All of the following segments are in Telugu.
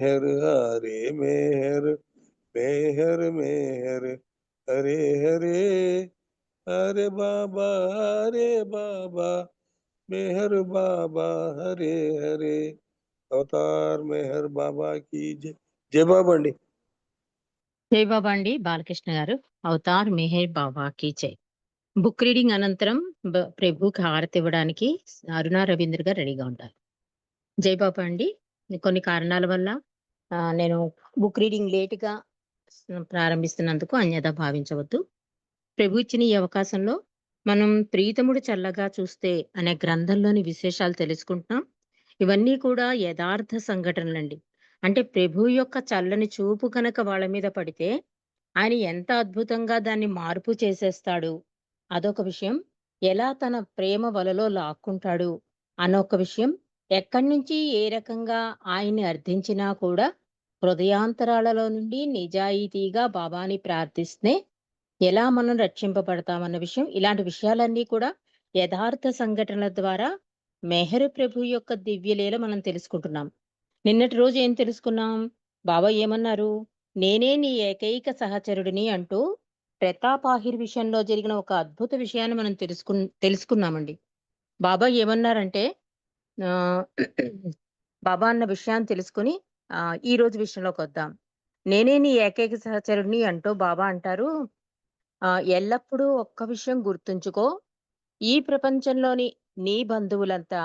मेहर हरे मेहर मेहर मेहर हरे हरे हरे बाबा हरे बाबा मेहर बाबा हरे हरे అవతార్ మెహర్ బాబా की जय జై బాబా అండి జై బాబా అండి బాలకృష్ణ గారు అవతార్ మెహర్ బాబా కీ జై బుక్ రీడింగ్ అనంతరం బ- ప్రభుకి హారతి ఇవ్వడానికి అరుణా రవీంద్ర గారు రెడీగా ఉంటారు జై బాబా అండి కొన్ని కారణాల వల్ల ఆ, నేను బుక్ రీడింగ్ లేటుగా ప్రారంభిస్తున్నందుకు అన్యత భావించవద్దు. ప్రభు ఇచ్చిన ఈ అవకాశంలో మనం ప్రీతముడు చల్లగా చూస్తే అనే గ్రంథంలోని విశేషాలు తెలుసుకుంటున్నాం. ఇవన్నీ కూడా యథార్థ సంఘటనలండి. అంటే ప్రభు యొక్క చల్లని చూపు కనుక వాళ్ళ మీద పడితే ఆయన ఎంత అద్భుతంగా దాన్ని మార్పు చేసేస్తాడు? అదొక విషయం. ఎలా తన ప్రేమ వలలో లాక్కుంటాడు? అనొక విషయం. ఎక్కడి నుంచి ఏ రకంగా ఆయన్ని అర్థించినా కూడా హృదయాంతరాలలో నుండి నిజాయితీగా బాబాని ప్రార్థిస్తే ఎలా మనం రక్షింపబడతామన్న విషయం ఇలాంటి విషయాలన్నీ కూడా యథార్థ సంఘటనల ద్వారా మెహరు ప్రభు యొక్క దివ్యలీల మనం తెలుసుకుంటున్నాం. నిన్నటి రోజు ఏం తెలుసుకున్నాం? బాబా ఏమన్నారు? నేనే నీ ఏకైక సహచరుడిని అంటూ ప్రతాపాహిర్ విషయంలో జరిగిన ఒక అద్భుత విషయాన్ని మనం తెలుసుకు తెలుసుకున్నామండి. బాబా ఏమన్నారంటే బాబా అన్న విషయాన్ని తెలుసుకుని ఈ రోజు విషయంలోకి వద్దాం. నేనే నీ ఏకైక సహచరుడిని అంటూ బాబా అంటారు. ఆ, ఎల్లప్పుడూ ఒక్క విషయం గుర్తుంచుకో. ఈ ప్రపంచంలోని నీ బంధువులంతా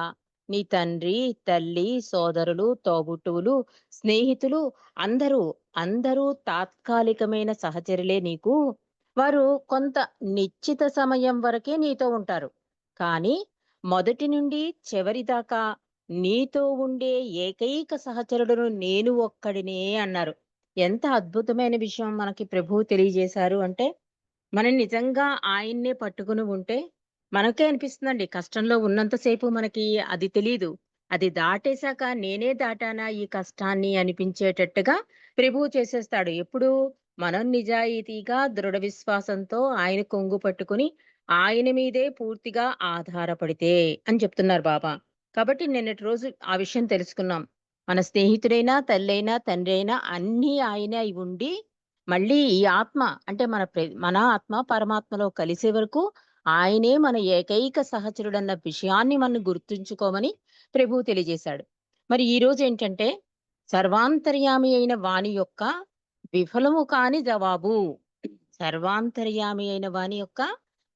నీ తండ్రి తల్లి సోదరులు తోబుట్టువులు స్నేహితులు అందరూ అందరూ తాత్కాలికమైన సహచరులే నీకు. వారు కొంత నిశ్చిత సమయం వరకే నీతో ఉంటారు. కానీ మొదటి నుండి చివరి దాకా నీతో ఉండే ఏకైక సహచరుడును నేను ఒక్కడినే అన్నారు. ఎంత అద్భుతమైన విషయం మనకి ప్రభువు తెలియజేశారు అంటే మనం నిజంగా ఆయన్నే పట్టుకుని ఉంటే మనకే అనిపిస్తుందండి. కష్టంలో ఉన్నంతసేపు మనకి అది తెలియదు అది దాటేశాక నేనే దాటానా ఈ కష్టాన్ని అనిపించేటట్టుగా ప్రభువు చేసేస్తాడు. ఎప్పుడు మనం నిజాయితీగా దృఢ విశ్వాసంతో ఆయన కొంగు పట్టుకుని ఆయన మీదే పూర్తిగా ఆధారపడితే అని చెప్తున్నారు బాబా. కాబట్టి నిన్నటి రోజు ఆ విషయం తెలుసుకున్నాం. మన స్నేహితుడైనా తల్లైనా తండ్రి అయినా అన్నీ ఆయన ఉండి మళ్ళీ ఈ ఆత్మ అంటే మన ప్ర- మన ఆత్మ పరమాత్మలో కలిసే వరకు ఆయనే మన ఏకైక సహచరుడన్న విషయాన్ని మనం గుర్తుంచుకోమని ప్రభువు తెలియజేశాడు. మరి ఈ రోజు ఏంటంటే సర్వాంతర్యామి అయిన వాణి యొక్క విఫలము కాని జవాబు. సర్వాంతర్యామి అయిన వాణి యొక్క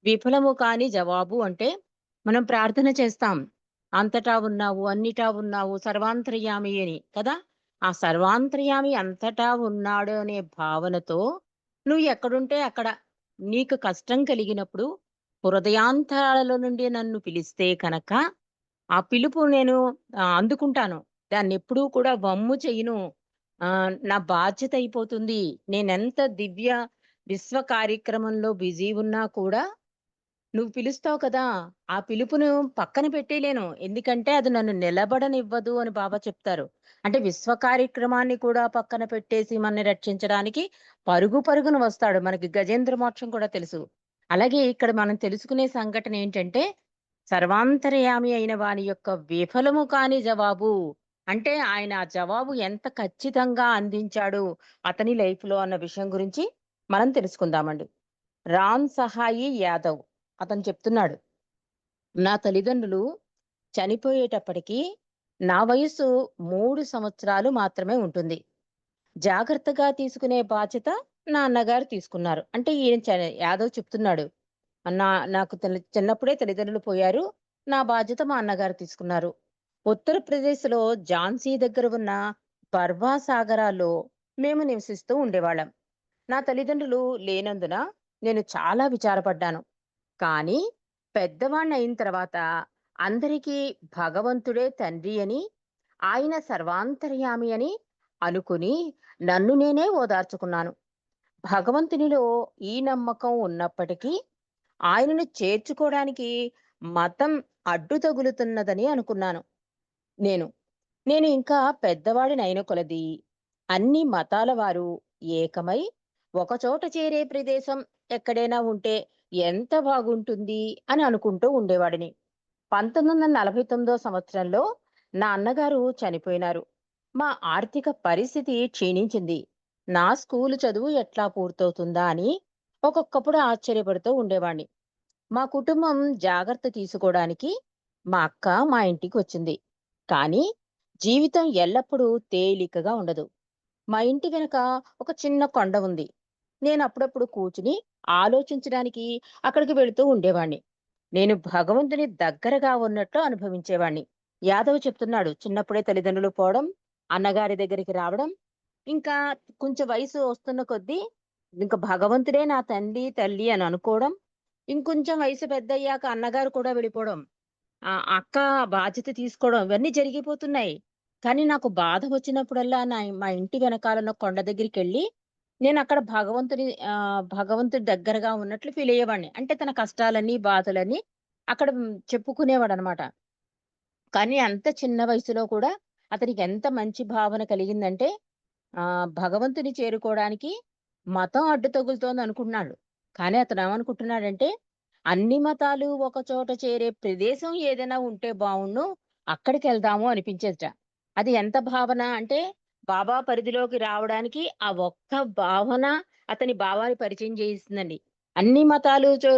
విఫలము కాని జవాబు అంటే మనం ప్రార్థన చేస్తాం. అంతటా ఉన్నావు అన్నిటా ఉన్నావు సర్వాంతర్యామి అని కదా? ఆ సర్వాంతర్యామి అంతటా ఉన్నాడు అనే భావనతో నువ్వు ఎక్కడుంటే అక్కడ నీకు కష్టం కలిగినప్పుడు హృదయాంతరాలలో నుండి నన్ను పిలిస్తే కనుక ఆ పిలుపు నేను అందుకుంటాను. దాన్ని ఎప్పుడూ కూడా వమ్ము చెయ్యను నా బాధ్యత అయిపోతుంది. నేనెంత దివ్య విశ్వ కార్యక్రమంలో బిజీ ఉన్నా కూడా నువ్వు పిలుస్తావు కదా ఆ పిలుపును పక్కన పెట్టేలేను ఎందుకంటే అది నన్ను నిలబడనివ్వదు అని బాబా చెప్తారు. అంటే విశ్వ కార్యక్రమాన్ని కూడా పక్కన పెట్టేసి మనని రక్షించడానికి పరుగు పరుగును వస్తాడు. మనకి గజేంద్ర మోక్షం కూడా తెలుసు. అలాగే ఇక్కడ మనం తెలుసుకునే సంఘటన ఏంటంటే సర్వాంతర్యామి అయిన వాని యొక్క విఫలము కాని జవాబు. అంటే ఆయన ఆ జవాబు ఎంత ఖచ్చితంగా అందించాడు అతని లైఫ్లో అన్న విషయం గురించి మనం తెలుసుకుందామండి. రామ్ సహాయి యాదవ్. అతను చెప్తున్నాడు నా తల్లిదండ్రులు చనిపోయేటప్పటికీ నా వయసు మూడు సంవత్సరాలు మాత్రమే ఉంటుంది. జాగ్రత్తగా తీసుకునే బాధ్యత నా అన్నగారు తీసుకున్నారు. అంటే ఈయన యాదవ్ చెప్తున్నాడు నా నాకు చిన్నప్పుడే తల్లిదండ్రులు పోయారు నా బాధ్యత మా అన్నగారు తీసుకున్నారు. ఉత్తరప్రదేశ్లో ఝాన్సీ దగ్గర ఉన్న బర్వా సాగరాల్లో మేము నివసిస్తూ ఉండేవాళ్ళం. నా తల్లిదండ్రులు లేనందున నేను చాలా విచారపడ్డాను. కానీ పెద్దవాణ్ణి అయిన తర్వాత అందరికీ భగవంతుడే తండ్రి అని ఆయన సర్వాంతర్యామి అని అనుకుని నన్ను నేనే ఓదార్చుకున్నాను. భగవంతునిలో ఈ నమ్మకం ఉన్నప్పటికీ ఆయనను చేర్చుకోవడానికి మతం అడ్డు తగులుతున్నదని అనుకున్నాను. నేను నేను ఇంకా పెద్దవాడిని అయిన కొలది అన్ని మతాల వారు ఏకమై ఒకచోట చేరే ప్రదేశం ఎక్కడైనా ఉంటే ఎంత బాగుంటుంది అని అనుకుంటూ ఉండేవాడిని పంతొమ్మిది వందల నలభై తొమ్మిదో సంవత్సరంలో నా అన్నగారు చనిపోయినారు మా ఆర్థిక పరిస్థితి క్షీణించింది. నా స్కూలు చదువు ఎట్లా పూర్తవుతుందా అని ఒక్కొక్కప్పుడు ఆశ్చర్యపడుతూ ఉండేవాణ్ణి. మా కుటుంబం జాగ్రత్త తీసుకోవడానికి మా అక్క మా ఇంటికి వచ్చింది. కానీ జీవితం ఎల్లప్పుడూ తేలికగా ఉండదు. మా ఇంటి వెనక ఒక చిన్న కొండ ఉంది. నేను అప్పుడప్పుడు కూర్చుని ఆలోచించడానికి అక్కడికి వెళుతూ ఉండేవాణ్ణి. నేను భగవంతుని దగ్గరగా ఉన్నట్లు అనుభవించేవాణ్ణి. యాదవ్ చెప్తున్నాడు చిన్నప్పుడే తల్లిదండ్రులు పోవడం, అన్నగారి దగ్గరికి రావడం, ఇంకా కొంచెం వయసు వస్తున్న కొద్దీ ఇంకా భగవంతుడే నా తండ్రి, తల్లి అని అనుకోవడం, ఇంకొంచెం వయసు పెద్దయ్యాక అన్నగారు కూడా వెళ్ళిపోవడం, ఆ అక్క బాధ్యత తీసుకోవడం ఇవన్నీ జరిగిపోతున్నాయి. కానీ నాకు బాధ వచ్చినప్పుడల్లా నా మా ఇంటి వెనకాలన్న కొండ దగ్గరికి వెళ్ళి నేను అక్కడ భగవంతుని ఆ భగవంతుడి దగ్గరగా ఉన్నట్లు ఫీల్ అయ్యేవాడిని. అంటే తన కష్టాలని బాధలని అక్కడ చెప్పుకునేవాడు చెప్పుకునేవాడనమాట. కానీ అంత చిన్న వయసులో కూడా అతనికి ఎంత మంచి భావన కలిగిందంటే ఆ భగవంతుని చేరుకోవడానికి మతం అడ్డు తగులుతోంది అనుకుంటున్నాడు కానీ అతను ఏమనుకుంటున్నాడంటే అన్ని మతాలు ఒక చోట చేరే ప్రదేశం ఏదైనా ఉంటే బాగుండు అక్కడికి వెళ్దాము అనిపించేదట. అది ఎంత భావన అంటే, బాబా పరిధిలోకి రావడానికి ఆ ఒక్క భావన అతని భావాన్ని పరిచయం చేయిస్తుందండి. అన్ని మతాలు చో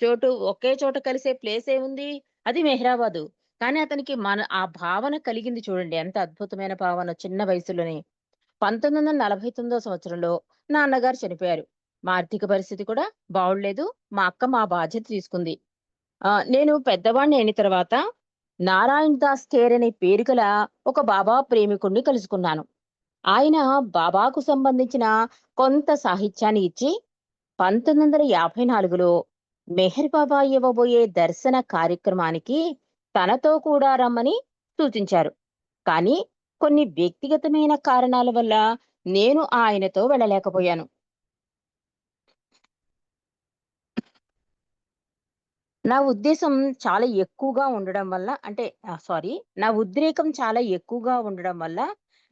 చోటు ఒకే చోట కలిసే ప్లేస్ ఏముంది? అది మెహ్రాబాదు. కానీ అతనికి మన ఆ భావన కలిగింది చూడండి. ఎంత అద్భుతమైన భావన చిన్న వయసులోనే. 1949 సంవత్సరంలో నాన్నగారు చనిపోయారు. మా ఆర్థిక పరిస్థితి కూడా బాగుండలేదు మా అక్క మా బాధ్యత తీసుకుంది. నేను పెద్దవాడిని అయిన తర్వాత నారాయణ్ దాస్ ఖేర్ అనే పేరు గల ఒక బాబా ప్రేమికుణ్ణి కలుసుకున్నాను. ఆయన బాబాకు సంబంధించిన కొంత సాహిత్యాన్ని ఇచ్చి 1954లో మెహర్ బాబా ఇవ్వబోయే దర్శన కార్యక్రమానికి తనతో కూడా రమ్మని సూచించారు. కానీ కొన్ని వ్యక్తిగతమైన కారణాల వల్ల నేను ఆయనతో వెళ్ళలేకపోయాను. నా ఉద్దేశం చాలా ఎక్కువగా ఉండడం వల్ల అంటే సారీ నా ఉద్రేకం చాలా ఎక్కువగా ఉండడం వల్ల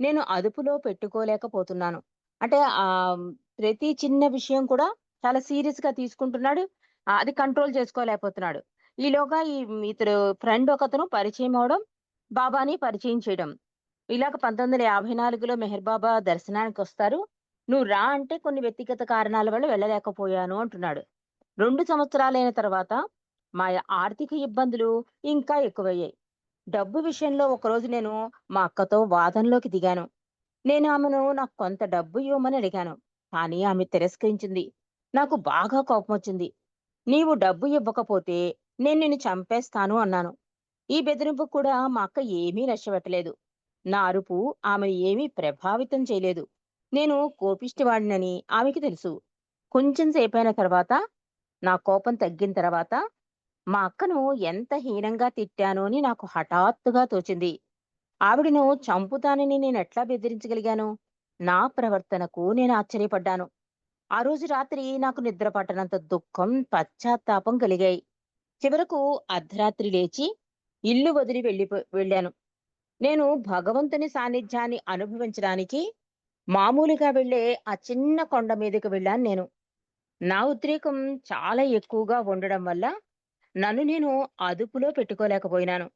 నేను అదుపులో పెట్టుకోలేకపోతున్నాను. అంటే ఆ ప్రతి చిన్న విషయం కూడా చాలా సీరియస్గా తీసుకుంటున్నాడు. అది కంట్రోల్ చేసుకోలేకపోతున్నాడు. ఈలోగా ఈ ఇతడు ఫ్రెండ్ ఒకతను పరిచయం అవడం బాబాని పరిచయం చేయడం. ఇలాగ 1954లో మెహర్ బాబా దర్శనానికి వస్తారు "నువ్వు రా" అంటే కొన్ని వ్యక్తిగత కారణాల వల్ల వెళ్ళలేకపోయాను అంటున్నాడు. రెండు సంవత్సరాలైన తర్వాత మా ఆర్థిక ఇబ్బందులు ఇంకా ఎక్కువయ్యాయి. డబ్బు విషయంలో ఒకరోజు నేను మా అక్కతో వాదనలోకి దిగాను. నేను ఆమెను నాకు కొంత డబ్బు ఇవ్వమని అడిగాను. కానీ ఆమె తిరస్కరించింది. నాకు బాగా కోపం వచ్చింది "నీవు డబ్బు ఇవ్వకపోతే నేను నిన్ను చంపేస్తాను" అన్నాను. ఈ బెదిరింపు కూడా మా అక్క ఏమీ నష్టపెట్టలేదు నా అరుపు ఆమెను ఏమీ ప్రభావితం చేయలేదు. నేను కోపిష్టివాడినని ఆమెకి తెలుసు. కొంచెం సేపైన తర్వాత నా కోపం తగ్గిన తర్వాత మా అక్కను ఎంత హీనంగా తిట్టానో అని నాకు హఠాత్తుగా తోచింది. ఆవిడను చంపుతానని నేనెట్లా బెదిరించగలిగాను? నా ప్రవర్తనకు నేను ఆశ్చర్యపడ్డాను. ఆ రోజు రాత్రి నాకు నిద్ర పట్టనంత దుఃఖం, పశ్చాత్తాపం కలిగాయి. చివరకు అర్ధరాత్రి లేచి ఇల్లు వదిలి వెళ్ళిపో వెళ్ళాను. నేను భగవంతుని సాన్నిధ్యాన్ని అనుభవించడానికి మామూలుగా వెళ్ళే ఆ చిన్న కొండ మీదకి వెళ్ళాను నేను. నా ఉద్రేకం చాలా ఎక్కువగా ఉండడం వల్ల నన్ను నేను అదుపులో పెట్టుకోలేకపోయినాను.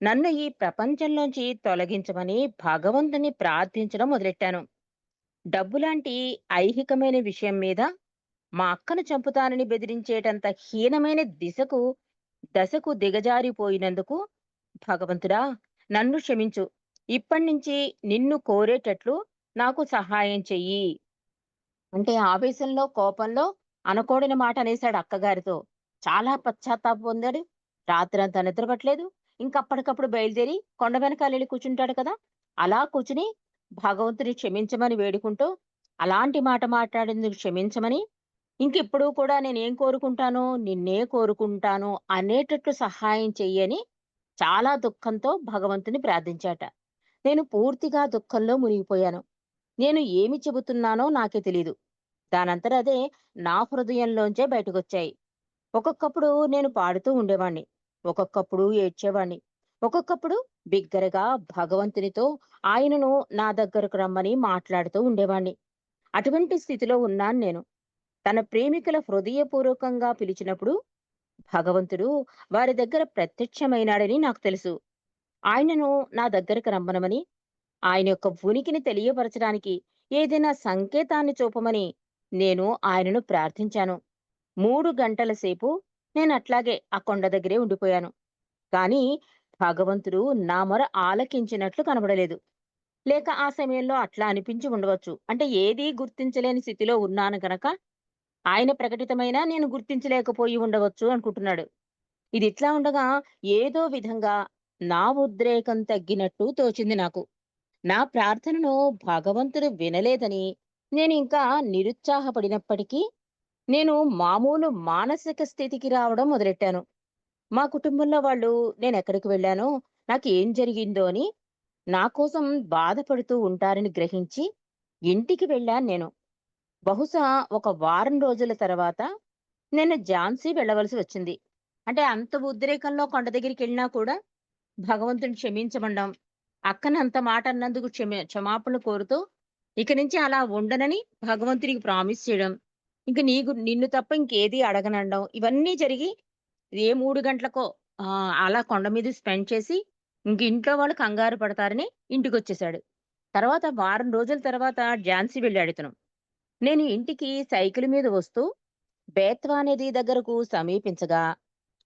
నన్ను ఈ ప్రపంచంలోంచి తొలగించమని భగవంతుని ప్రార్థించడం మొదలెట్టాను. డబ్బులాంటి ఐహికమైన విషయం మీద మా అక్కను చంపుతానని బెదిరించేటంత హీనమైన దిశకు దశకు దిగజారిపోయినందుకు భగవంతుడా నన్ను క్షమించు. ఇప్పటినుంచి నిన్ను కోరేటట్లు నాకు సహాయం చెయ్యి. అంటే ఆవేశంలో, కోపంలో అనకూడని మాట అనేసాడు అక్కగారితో. చాలా పశ్చాత్తాపం పొందాడు. రాత్రి అంతా నిద్రపట్టలేదు ఇంకా అప్పటికప్పుడు బయలుదేరి కొండ వెనకాల వెళ్ళి కూర్చుంటాడు కదా! అలా కూర్చుని భగవంతుని క్షమించమని వేడుకుంటూ, అలాంటి మాట మాట్లాడేందుకు క్షమించమని, ఇంకెప్పుడు కూడా నేనేం కోరుకుంటానో నిన్నే కోరుకుంటాను అనేటట్లు సహాయం చెయ్యని చాలా దుఃఖంతో భగవంతుని ప్రార్థించాట. నేను పూర్తిగా దుఃఖంలో మునిగిపోయాను. నేను ఏమి చెబుతున్నానో నాకే తెలీదు. దానంతట అదే నా హృదయంలోంచే బయటకొచ్చాయి. ఒక్కొక్కప్పుడు నేను పాడుతూ ఉండేవాణ్ణి. ఒక్కొక్కప్పుడు ఏడ్చేవాణ్ణి. ఒక్కొక్కప్పుడు బిగ్గరగా భగవంతునితో ఆయనను నా దగ్గరకు రమ్మని మాట్లాడుతూ ఉండేవాణ్ణి. అటువంటి స్థితిలో ఉన్నాను నేను. తన ప్రేమికుల హృదయపూర్వకంగా పిలిచినప్పుడు భగవంతుడు వారి దగ్గర ప్రత్యక్షమైనాడని నాకు తెలుసు. ఆయనను నా దగ్గరకు రమ్మనమని, ఆయన యొక్క ఉనికిని తెలియపరచడానికి ఏదైనా సంకేతాన్ని చూపమని నేను ఆయనను ప్రార్థించాను. మూడు గంటల సేపు నేను అట్లాగే ఆ కొండ దగ్గరే ఉండిపోయాను. కానీ భగవంతుడు నా మొర ఆలకించినట్లు కనబడలేదు. లేక ఆ సమయంలో అట్లా అనిపించి ఉండవచ్చు. అంటే ఏదీ గుర్తించలేని స్థితిలో ఉన్నాను గనక ఆయన ప్రకటితమైనా నేను గుర్తించలేకపోయి ఉండవచ్చు అనుకుంటున్నాడు. ఇది ఇట్లా ఉండగా ఏదో విధంగా నా ఉద్రేకం తగ్గినట్టు తోచింది నాకు. నా ప్రార్థనను భగవంతుడు వినలేదని నేను ఇంకా నిరుత్సాహపడినప్పటికీ నేను మామూలు మానసిక స్థితికి రావడం మొదలెట్టాను. మా కుటుంబంలో వాళ్ళు నేను ఎక్కడికి వెళ్ళానో, ఏం జరిగిందో అని నా కోసం బాధపడుతూ ఉంటారని గ్రహించి ఇంటికి వెళ్ళాను నేను. బహుశా ఒక వారం రోజుల తర్వాత నేను ఝాన్సీ వెళ్ళవలసి వచ్చింది. అంటే అంత ఉద్రేకంలో కొండ దగ్గరికి వెళ్ళినా కూడా భగవంతుని క్షమించమండం అక్కని అంత మాట అన్నందుకు క్షమ క్షమాపణలు కోరుతూ ఇక నుంచి అలా ఉండనని భగవంతుడికి ప్రామిస్ చేయడం. ఇంక నీకు నిన్ను తప్ప ఇంకేది అడగనండం ఇవన్నీ జరిగి ఏ మూడు గంటలకో అలా కొండ మీద స్పెండ్ చేసి ఇంక ఇంట్లో వాళ్ళు కంగారు పడతారని ఇంటికి వచ్చేసాడు తర్వాత వారం రోజుల తర్వాత ఝాన్సీ వెళ్ళాడితను. నేను ఇంటికి సైకిల్ మీద వస్తూ బేత్వా నది దగ్గరకు సమీపించగా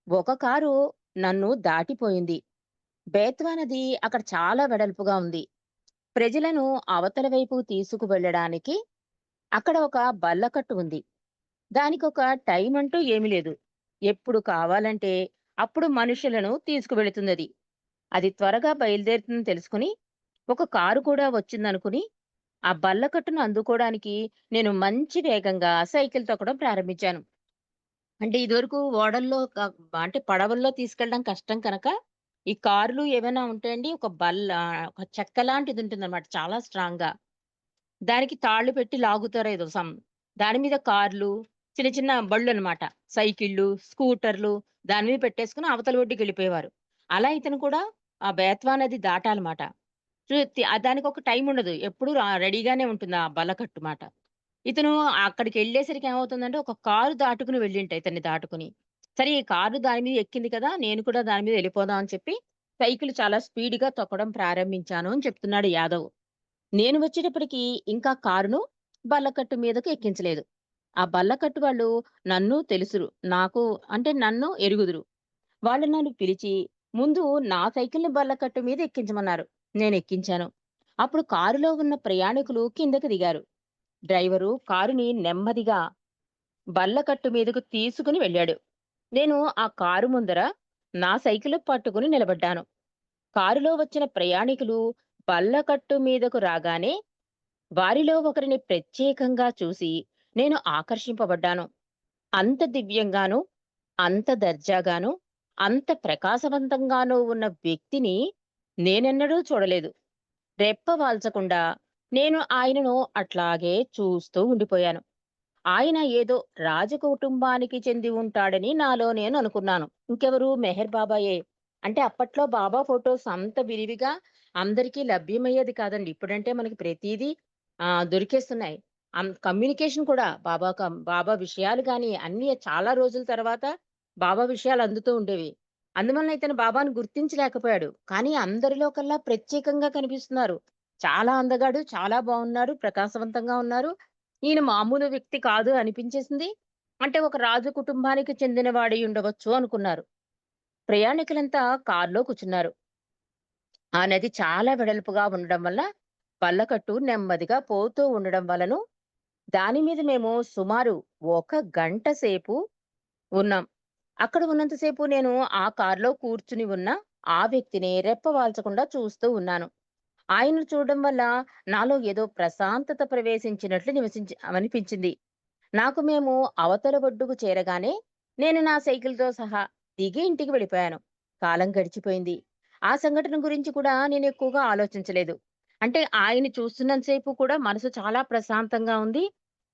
ఒక కారు నన్ను దాటిపోయింది. బేత్వా నది అక్కడ చాలా వెడల్పుగా ఉంది. ప్రజలను అవతల వైపు తీసుకువెళ్ళడానికి అక్కడ ఒక బల్లకట్టు ఉంది. దానికి ఒక టైం అంటూ ఏమీ లేదు. ఎప్పుడు కావాలంటే అప్పుడు మనుషులను తీసుకువెళుతుందది. అది త్వరగా బయలుదేరుతుందని తెలుసుకొని ఒక కారు కూడా వచ్చిందనుకుని ఆ బల్లకట్టును అందుకోవడానికి నేను మంచి వేగంగా సైకిల్ తొక్కడం ప్రారంభించాను. అంటే ఇదివరకు ఓడల్లో అంటే పడవల్లో తీసుకెళ్ళడం కష్టం కనుక ఈ కార్లు ఏమైనా ఉంటే అండి ఒక బల్ల ఒక చెక్క లాంటిది ఉంటుంది అనమాట చాలా స్ట్రాంగ్‌గా. దానికి తాళ్ళు పెట్టి లాగుతారు ఏదో సమ్. దాని మీద కార్లు, చిన్న చిన్న బళ్ళు అనమాట సైకిళ్ళు, స్కూటర్లు దాని మీద పెట్టేసుకొని అవతల ఒడ్డుకెళ్ళిపోయేవారు. అలా ఇతను కూడా ఆ బేత్వా నది దాటాలన్నమాట దానికి ఒక టైం ఉండదు. ఎప్పుడు రెడీగానే ఉంటుంది ఆ బల్లకట్టు మాట. ఇతను అక్కడికి వెళ్ళేసరికి ఏమవుతుందంటే ఒక కారు దాటుకుని వెళ్ళింట ఇతన్ని దాటుకుని. సరే ఈ కారు దాని మీద ఎక్కింది కదా! నేను కూడా దాని మీద వెళ్ళిపోదాం అని చెప్పి సైకిల్ చాలా స్పీడ్‌గా తొక్కడం ప్రారంభించాను అని చెప్తున్నాడు యాదవ్. నేను వచ్చేటప్పటికి ఇంకా కారును బల్లకట్టు మీదకు ఎక్కించలేదు. ఆ బల్లకట్టు వాళ్ళు నన్ను తెలుసురు. నాకు అంటే నన్ను ఎరుగుదురు. వాళ్ళు నన్ను పిలిచి ముందు నా సైకిల్‌ని బల్లకట్టు మీద ఎక్కించమన్నారు. నేను ఎక్కించాను అప్పుడు కారులో ఉన్న ప్రయాణికులు కిందకు దిగారు. డ్రైవరు కారుని నెమ్మదిగా బల్లకట్టు మీదకు తీసుకుని వెళ్ళాడు. నేను ఆ కారు ముందర నా సైకిల్ పట్టుకుని నిలబడ్డాను. కారులో వచ్చిన ప్రయాణికులు బల్లకట్టు మీదకు రాగానే వారిలో ఒకరిని ప్రత్యేకంగా చూసి నేను ఆకర్షింపబడ్డాను. అంత దివ్యంగాను, అంత దర్జాగాను, అంత ప్రకాశవంతంగానూ ఉన్న వ్యక్తిని నేనెన్నడూ చూడలేదు. రెప్ప వాల్చకుండా నేను ఆయనను అట్లాగే చూస్తూ ఉండిపోయాను. ఆయన ఏదో రాజకుటుంబానికి చెంది ఉంటాడని నాలో నేను అనుకున్నాను. ఇంకెవరు మెహర్ బాబాయే. అంటే అప్పట్లో బాబా ఫోటోస్ అంత విరివిగా అందరికీ లభ్యమయ్యేది కాదండి. ఇప్పుడంటే మనకి ప్రతిదీ ఆ దొరికేస్తున్నాయి. కమ్యూనికేషన్ కూడా బాబా కం బాబా విషయాలు కానీ అన్ని చాలా రోజుల తర్వాత బాబా విషయాలు అందుతూ ఉండేవి. అందువలన ఇతను బాబాను గుర్తించలేకపోయాడు. కానీ అందరిలో కల్లా ప్రత్యేకంగా కనిపిస్తున్నారు. చాలా అందగాడు, చాలా బాగున్నాడు, ప్రకాశవంతంగా ఉన్నారు. ఈయన మామూలు వ్యక్తి కాదు అనిపించేసింది. అంటే ఒక రాజు కుటుంబానికి చెందిన వాడి ఉండవచ్చు అనుకున్నారు. ప్రయాణికులంతా కారులో కూర్చున్నారు. ఆ నది చాలా వెడల్పుగా ఉండడం వల్ల పల్లకట్టు నెమ్మదిగా పోతూ ఉండడం వలను దాని మీద మేము సుమారు ఒక గంట సేపు ఉన్నాం. అక్కడ ఉన్నంతసేపు నేను ఆ కారులో కూర్చుని ఉన్న ఆ వ్యక్తిని రెప్పవాల్చకుండా చూస్తూ ఉన్నాను. ఆయనను చూడడం వల్ల నాలో ఏదో ప్రశాంతత ప్రవేశించినట్లు నివసించి అనిపించింది. నాకు మేము అవతల ఒడ్డుకు చేరగానే నేను నా సైకిల్‌తో సహా దిగి ఇంటికి వెళ్ళిపోయాను. కాలం గడిచిపోయింది. ఆ సంఘటన గురించి కూడా నేను ఎక్కువగా ఆలోచించలేదు. అంటే ఆయన చూస్తున్నంతసేపు కూడా మనసు చాలా ప్రశాంతంగా ఉంది.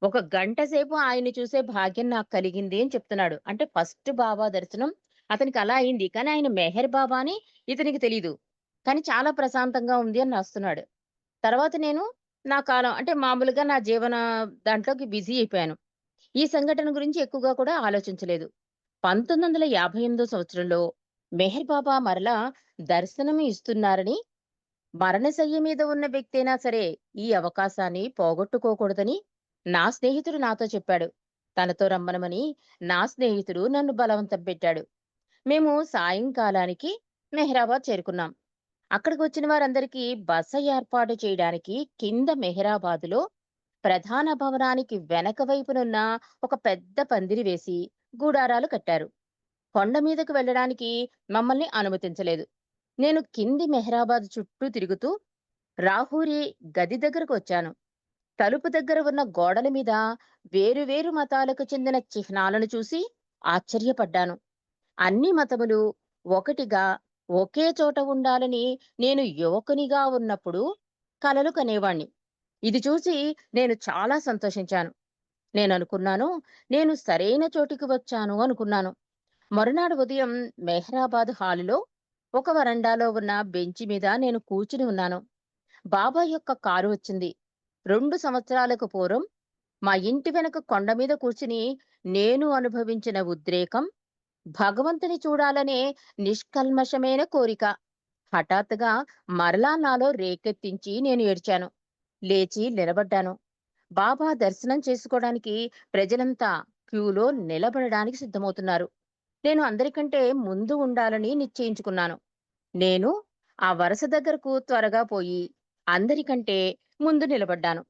ఒక గంట సేపు ఆయన చూసే భాగ్యం నాకు కలిగింది అని చెప్తున్నాడు. అంటే ఫస్ట్ బాబా దర్శనం అతనికి అలా అయింది. కానీ ఆయన మెహర్ బాబా అని ఇతనికి తెలీదు. కానీ చాలా ప్రశాంతంగా ఉంది అని రాస్తున్నాడు. తర్వాత నేను నా కాలం అంటే మామూలుగా నా జీవన దాంట్లోకి బిజీ అయిపోయాను. ఈ సంఘటన గురించి ఎక్కువగా కూడా ఆలోచించలేదు. 1958 సంవత్సరంలో మెహర్ బాబా మరలా దర్శనం ఇస్తున్నారని మరణశయ్య మీద ఉన్న వ్యక్తైనా సరే ఈ అవకాశాన్ని పోగొట్టుకోకూడదని నా స్నేహితుడు నాతో చెప్పాడు. తనతో రమ్మనమని నా స్నేహితుడు నన్ను బలవంతం పెట్టాడు. మేము సాయంకాలానికి మెహరాబాద్ చేరుకున్నాం. అక్కడికి వచ్చిన వారందరికీ బస ఏర్పాటు చేయడానికి కింద మెహరాబాదులో ప్రధాన భవనానికి వెనక వైపునున్న ఒక పెద్ద పందిరి వేసి గూడారాలు కట్టారు. కొండ మీదకు వెళ్ళడానికి మమ్మల్ని అనుమతించలేదు. నేను కింది మెహరాబాద్ చుట్టూ తిరుగుతూ రాహూరి గది దగ్గరకు వచ్చాను. తలుపు దగ్గర ఉన్న గోడల మీద వేరువేరు మతాలకు చెందిన చిహ్నాలను చూసి ఆశ్చర్యపడ్డాను. అన్ని మతములు ఒకటిగా ఒకే చోట ఉండాలని నేను యువకునిగా ఉన్నప్పుడు కలలు కనేవాణ్ణి. ఇది చూసి నేను చాలా సంతోషించాను. నేను అనుకున్నాను నేను సరైన చోటికి వచ్చాను అనుకున్నాను. మరునాడు ఉదయం మెహ్రాబాద్ హాలులో ఒక వరండాలో ఉన్న బెంచి మీద నేను కూర్చుని ఉన్నాను. బాబా యొక్క కారు వచ్చింది. రెండు సంవత్సరాలకు పూర్వం మా ఇంటి వెనక కొండ మీద కూర్చుని నేను అనుభవించిన ఉద్రేకం భగవంతుని చూడాలనే నిష్కల్మషమైన కోరిక. హఠాత్తుగా మరలా నాలో రేకెత్తించి నేను ఏడ్చాను. లేచి నిలబడ్డాను. బాబా దర్శనం చేసుకోవడానికి ప్రజలంతా క్యూలో నిలబడడానికి సిద్ధమవుతున్నారు. నేను అందరికంటే ముందు ఉండాలని నిశ్చయించుకున్నాను. నేను ఆ వరుస దగ్గరకు త్వరగా పోయి అందరికంటే ముందు నిలబడ్డాను.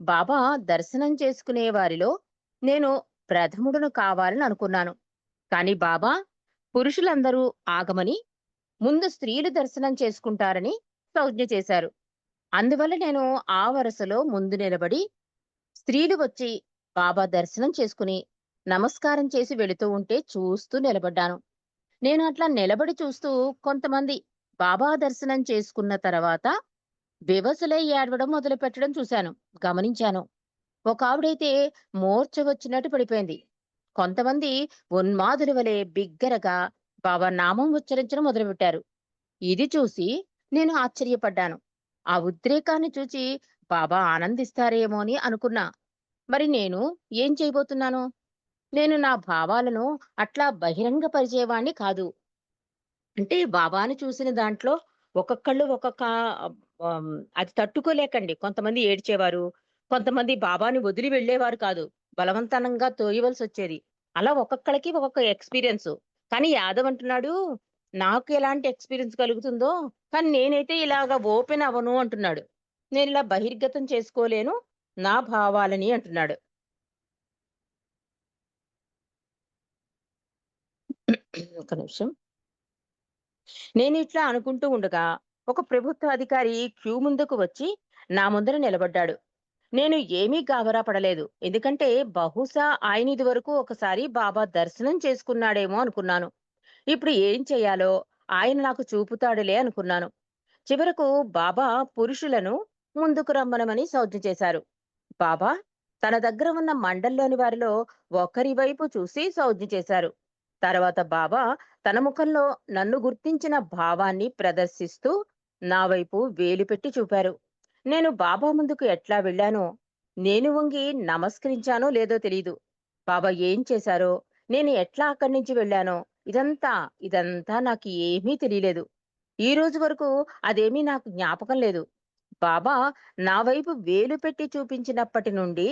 బాబా దర్శనం చేసుకునే వారిలో నేను ప్రథముడును కావాలని అనుకున్నాను. కాని బాబా పురుషులందరూ ఆగమని ముందు స్త్రీలు దర్శనం చేసుకుంటారని ప్రజ్ఞ చేశారు. అందువల్ల నేను ఆ వరుసలో ముందు నిలబడి స్త్రీలు వచ్చి బాబా దర్శనం చేసుకుని నమస్కారం చేసి వెళుతూ ఉంటే చూస్తూ నిలబడ్డాను. నేను అట్లా నిలబడి చూస్తూ కొంతమంది బాబా దర్శనం చేసుకున్న తర్వాత వివసులై ఏడవడం మొదలు పెట్టడం చూశాను గమనించాను. ఒక ఆవిడైతే మోర్చ వచ్చినట్టు పడిపోయింది. కొంతమంది ఉన్మాదుల వలె బిగ్గరగా బాబా నామం ఉచ్చరించడం మొదలుపెట్టారు. ఇది చూసి నేను ఆశ్చర్యపడ్డాను. ఆ ఉద్రేకాన్ని చూచి బాబా ఆనందిస్తారేమో అని అనుకున్నా. మరి నేను ఏం చేయబోతున్నాను? నేను నా భావాలను అట్లా బహిరంగ పరిచేవాణ్ణి కాదు. అంటే బాబాను చూసిన దాంట్లో ఒక్కొక్కళ్ళు ఒక్కొక్క అది తట్టుకోలేకండి. కొంతమంది ఏడ్చేవారు కొంతమంది బాబాని వదిలి వెళ్ళేవారు కాదు. బలవంతంగా తోయవలసి వచ్చేది అలా ఒక్కొక్కళ్ళకి ఒక్కొక్క ఎక్స్పీరియన్స్. కానీ యాదవ్ అంటున్నాడు నాకు ఎలాంటి ఎక్స్పీరియన్స్ కలుగుతుందో కానీ నేనైతే ఇలాగా ఓపెన్ అవ్వను అంటున్నాడు. నేను ఇలా బహిర్గతం చేసుకోలేను నా భావాలని అంటున్నాడు. ఒక నిమిషం. నేను ఇట్లా అనుకుంటూ ఉండగా ఒక ప్రభుత్వ అధికారి క్యూ ముందుకు వచ్చి నా ముందర నిలబడ్డాడు. నేను ఏమీ గాబరా పడలేదు. ఎందుకంటే బహుశా ఆయన ఇది వరకు ఒకసారి బాబా దర్శనం చేసుకున్నాడేమో అనుకున్నాను. ఇప్పుడు ఏం చేయాలో ఆయన నాకు చూపుతాడులే అనుకున్నాను. చివరకు బాబా పురుషులను ముందుకు రమ్మనమని సౌజ్ఞ చేశారు. బాబా తన దగ్గర ఉన్న మండల్లోని వారిలో ఒకరి వైపు చూసి సౌజ్ఞ చేశారు. తర్వాత బాబా తన ముఖంలో నన్ను గుర్తించిన భావాన్ని ప్రదర్శిస్తూ నా వైపు వేలు పెట్టి చూపారు. నేను బాబా ముందుకు ఎట్లా వెళ్ళానో నేను వంగి నమస్కరించానో లేదో తెలీదు. బాబా ఏం చేశారో నేను ఎట్లా అక్కడి నుంచి వెళ్ళానో ఇదంతా ఇదంతా నాకు ఏమీ తెలియలేదు. ఈ రోజు వరకు అదేమీ నాకు జ్ఞాపకం లేదు. బాబా నా వైపు వేలు పెట్టి చూపించినప్పటి నుండి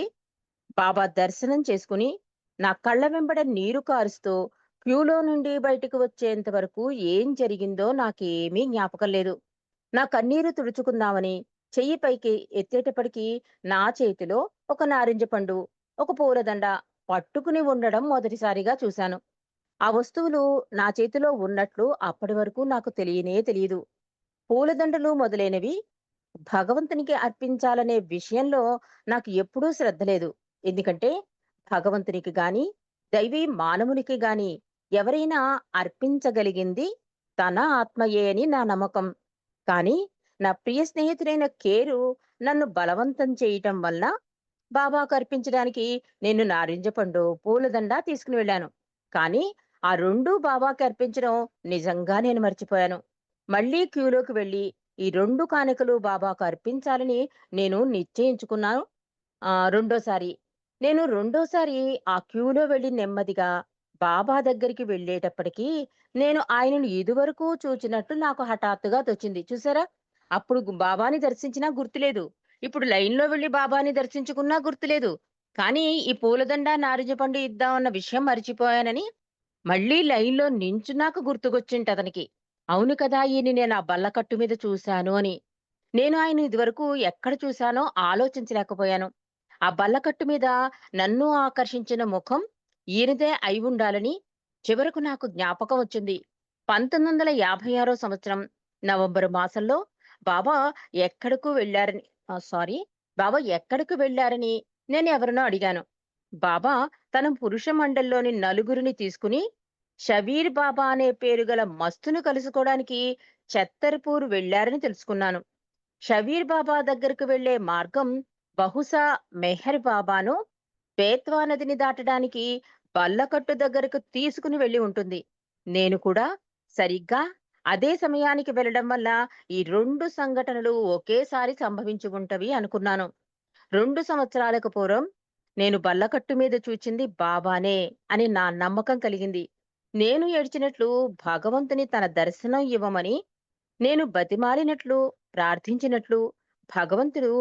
బాబా దర్శనం చేసుకుని నా కళ్ళ వెంబడ నీరు కారుస్తూ క్యూలో నుండి బయటకు వచ్చేంత వరకు ఏం జరిగిందో నాకేమీ జ్ఞాపకం లేదు. నా కన్నీరు తుడుచుకుందామని చెయ్యి పైకి ఎత్తేటప్పటికీ నా చేతిలో ఒక నారింజ పండు ఒక పూలదండ పట్టుకుని ఉండడం మొదటిసారిగా చూశాను. ఆ వస్తువులు నా చేతిలో ఉన్నట్లు అప్పటి వరకు నాకు తెలియనే తెలియదు పూలదండలు మొదలైనవి భగవంతునికి అర్పించాలనే విషయంలో నాకు ఎప్పుడూ శ్రద్ధ లేదు. ఎందుకంటే భగవంతునికి గాని దైవీ మానవునికి గాని ఎవరైనా అర్పించగలిగింది తన ఆత్మయే అని నా నమ్మకం. కానీ నా ప్రియ స్నేహితుడైన కేరు నన్ను బలవంతం చేయటం వల్ల బాబాకు అర్పించడానికి నేను నారింజ పండు పూలదండ తీసుకుని వెళ్ళాను. కానీ ఆ రెండు బాబాకి అర్పించడం నిజంగా నేను మర్చిపోయాను. మళ్ళీ క్యూలోకి వెళ్ళి ఈ రెండు కానుకలు బాబాకు అర్పించాలని నేను నిశ్చయించుకున్నాను. ఆ రెండోసారి. నేను రెండోసారి ఆ క్యూలో వెళ్ళి నెమ్మదిగా బాబా దగ్గరికి వెళ్ళేటప్పటికీ నేను ఆయనను ఇదివరకు చూచినట్టు నాకు హఠాత్తుగా తోచింది చూసారా అప్పుడు బాబాని దర్శించినా గుర్తులేదు. ఇప్పుడు లైన్‌లో వెళ్ళి బాబాని దర్శించుకున్నా గుర్తులేదు. కానీ ఈ పూలదండ, నారింజ పండు ఇద్దామన్న విషయం మరిచిపోయానని మళ్ళీ లైన్‌లో నించున్నాక గుర్తుకొచ్చింటతనికి. అవును కదా! ఈయన్ని నేను ఆ బల్లకట్టు మీద చూశాను అని. నేను ఆయన ఇదివరకు ఎక్కడ చూశానో ఆలోచించలేకపోయాను. ఆ బల్లకట్టు మీద నన్ను ఆకర్షించిన ముఖం ఈయనదే అయివుండాలని చివరకు నాకు జ్ఞాపకం వచ్చింది. 1956 సంవత్సరం నవంబరు మాసంలో బాబా ఎక్కడకు వెళ్ళారని సారీ బాబా ఎక్కడకు వెళ్ళారని నేను ఎవరినో అడిగాను. బాబా తన పురుష మండలిలోని నలుగురిని తీసుకుని షబీర్ బాబా అనే పేరు గల మస్తును కలుసుకోవడానికి చెత్తర్పూర్ వెళ్ళారని తెలుసుకున్నాను. షబీర్ బాబా దగ్గరకు వెళ్ళే మార్గం బహుశా మెహర్ బాబాను బేత్వా నదిని దాటడానికి బల్లకట్టు దగ్గరకు తీసుకుని వెళ్ళి ఉంటుంది. నేను కూడా సరిగ్గా అదే సమయానికి వెళ్ళడం వల్ల ఈ రెండు సంఘటనలు ఒకేసారి సంభవించి ఉంటవి అనుకున్నాను. రెండు సంవత్సరాలకు పూర్వం నేను బల్లకట్టు మీద చూచింది బాబానే అని నా నమ్మకం కలిగింది. నేను ఏడ్చినట్లు భగవంతుని తన దర్శనం ఇవ్వమని నేను బతిమాలినట్లు, ప్రార్థించినట్లు భగవంతుడు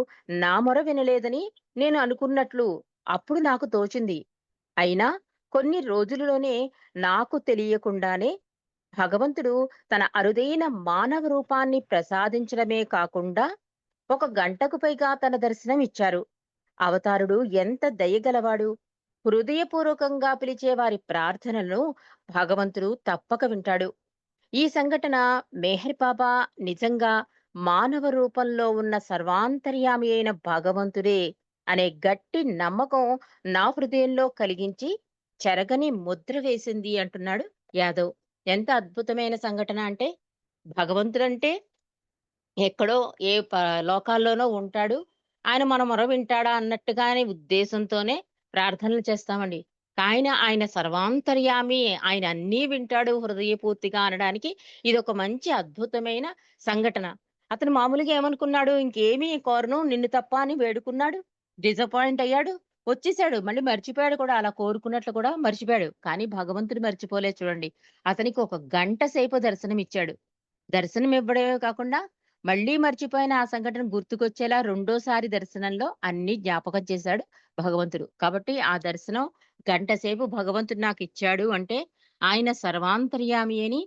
నా మొర వినలేదని నేను అనుకున్నట్లు అప్పుడు నాకు తోచింది. అయినా కొన్ని రోజులలోనే నాకు తెలియకుండానే భగవంతుడు తన అరుదైన మానవ రూపాన్ని ప్రసాదించడమే కాకుండా ఒక గంటకు పైగా తన దర్శనం ఇచ్చారు. అవతారుడు ఎంత దయగలవాడు! హృదయపూర్వకంగా పిలిచే వారి ప్రార్థనలను భగవంతుడు తప్పక వింటాడు. ఈ సంఘటన మెహర్ బాబా నిజంగా మానవ రూపంలో ఉన్న సర్వాంతర్యామి అయిన భగవంతుడే అనే గట్టి నమ్మకం నా హృదయంలో కలిగించి చెరగని ముద్ర వేసింది అంటున్నాడు యాదవ్. ఎంత అద్భుతమైన సంఘటన అంటే భగవంతుడంటే ఎక్కడో ఏ ప లోకాల్లోనో ఉంటాడు. ఆయన మన మొర వింటాడా అన్నట్టుగానే ఉద్దేశంతోనే ప్రార్థనలు చేస్తామండి. ఆయన ఆయన సర్వాంతర్యామి. ఆయన అన్నీ వింటాడు హృదయపూర్తిగా అనడానికి ఇది ఒక మంచి అద్భుతమైన సంఘటన. అతను మామూలుగా ఏమనుకున్నాడు ఇంకేమీ కోరను నిన్ను తప్ప అని వేడుకున్నాడు. డిసప్పాయింట్ అయ్యాడు. వచ్చేసాడు. మళ్ళీ మర్చిపోయాడు కూడా అలా కోరుకున్నట్లు కూడా మర్చిపోయాడు. కానీ భగవంతుడు మర్చిపోలే చూడండి. అతనికి ఒక గంట సేపు దర్శనమిచ్చాడు. దర్శనం ఇవ్వడమే కాకుండా మళ్ళీ మర్చిపోయిన ఆ సంఘటన గుర్తుకొచ్చేలా రెండోసారి దర్శనంలో అన్ని జ్ఞాపకం చేశాడు భగవంతుడు. కాబట్టి ఆ దర్శనం గంట సేపు భగవంతుడు నాకిచ్చాడు అంటే ఆయన సర్వాంతర్యామి అని,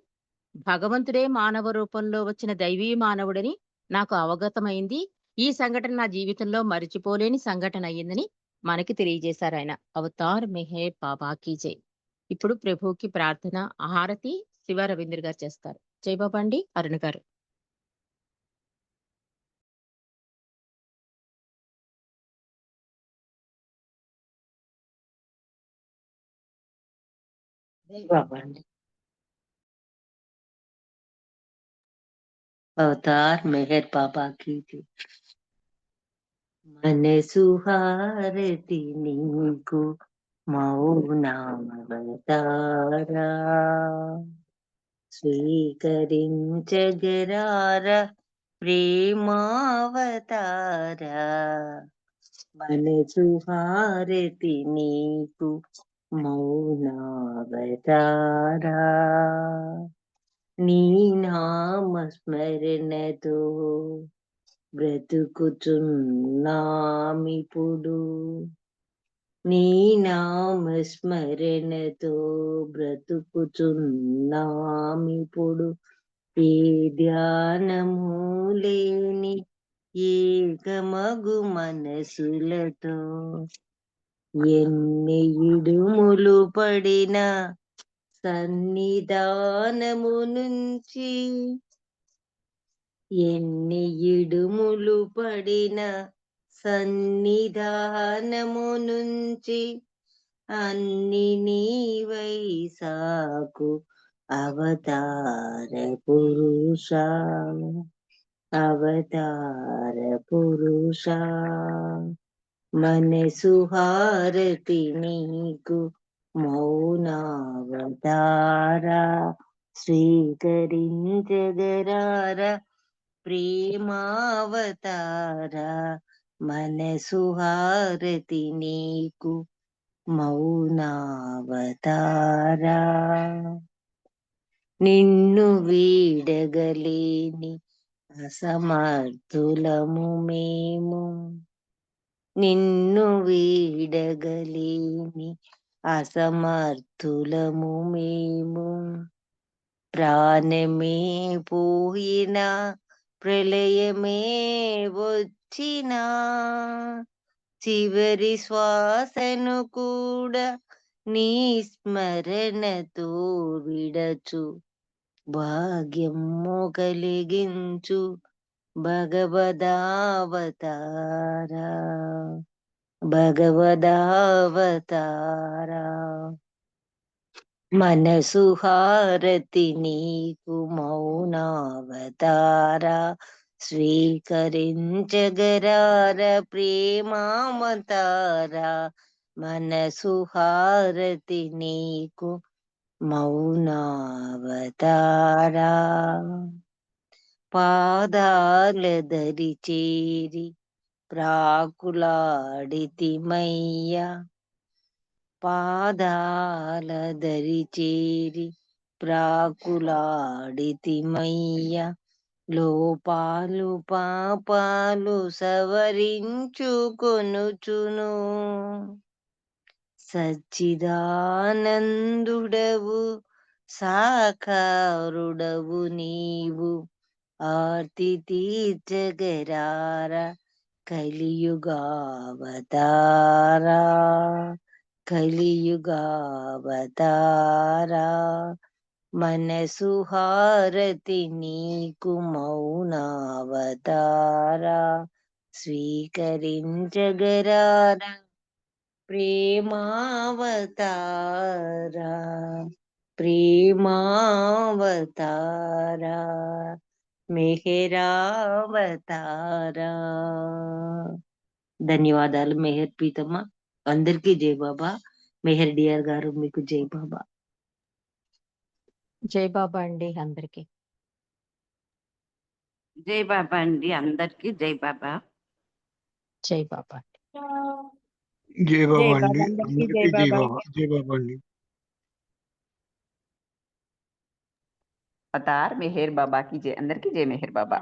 భగవంతుడే మానవ రూపంలో వచ్చిన దైవీ మానవుడని నాకు అవగతమైంది. ఈ సంఘటన నా జీవితంలో మరిచిపోలేని సంఘటన అయ్యిందని మనకి తెలియజేశారు ఆయన అవతార్ మెహే బాబా కీ జై. ఇప్పుడు ప్రభుకి ప్రార్థన, హారతి శివ రవీంద్ర గారు చేస్తారు. జై బాబా అండి. గారు. అవతార్ మెహర్ బాబా కీ జై. మనసు హారతి నీకు మౌనావతారా? స్వీకరించగరార ప్రేమావతారా? మనసు హారతి నీకు మౌనావతారా? నీ నామ స్మరణతో బ్రతుకుచున్నామిప్పుడు నీ నామస్మరణతో స్మరణతో ఏ ధ్యానము లేని ఏకమగు మనసులతో ఎన్ని ఇడుములు పడిన సన్నిధానము నుంచి ఎన్ని ఇడుములు పడిన సన్నిధానము నుంచి అన్ని నీవై సాకు అవతార పురుష. అవతార పురుష. మనసు హారతి నీకు మౌనావతారా. స్వీకరించగరారా ప్రేమావతారా మనసు హారతి నీకు మౌనావతారా. నిన్ను వీడగలేని అసమర్థులము మేము. నిన్ను వీడగలేని అసమర్థులము మేము. ప్రాణమే పోయినా ప్రళయమే వచ్చిన చివరి శ్వాసను కూడా నీ స్మరణతో విడచు. భాగ్యము కలిగించు భగవదావతారా. భగవదావతారా. మనసు హారతి నీకు మౌనావతారా స్వీకరించగరార ప్రేమావతారా మనసు హారతి నీకు మౌనావతారా పాదాల దరి చేరి ప్రాకులాడితిమయ్యా పాదాల దరి చేరి ప్రాకులాడితిమయ్యా లోపాలు పాపాలు సవరించుకొనుచును. సచ్చిదానందుడవు సాకారుడవు నీవు. ఆర్తి తీర్చగరార కలియుగావతారా. కలియుగావతారా. మనసు హారతి నీకు మౌనావతారా. స్వీకరించగరారా ప్రేమావతారా. ప్రేమావతారా. మెహరావతారా. ధన్యవాదాలు మెహర్ పీతమ్మ అందరికీ జై బాబా మెహర్ డియర్ గారు మీకు జై బాబా జై బాబా అండి అందరికి జై బాబా అండి అందరికి జై బాబా జై బాబా జై బాబా జై అండి బాబా అందరికీ అందరికీ జై జై బాబా. బాబా జై బాబా అండి అవతార్ మెహర్ బాబా की जय అందరికి జై మెహర్ బాబా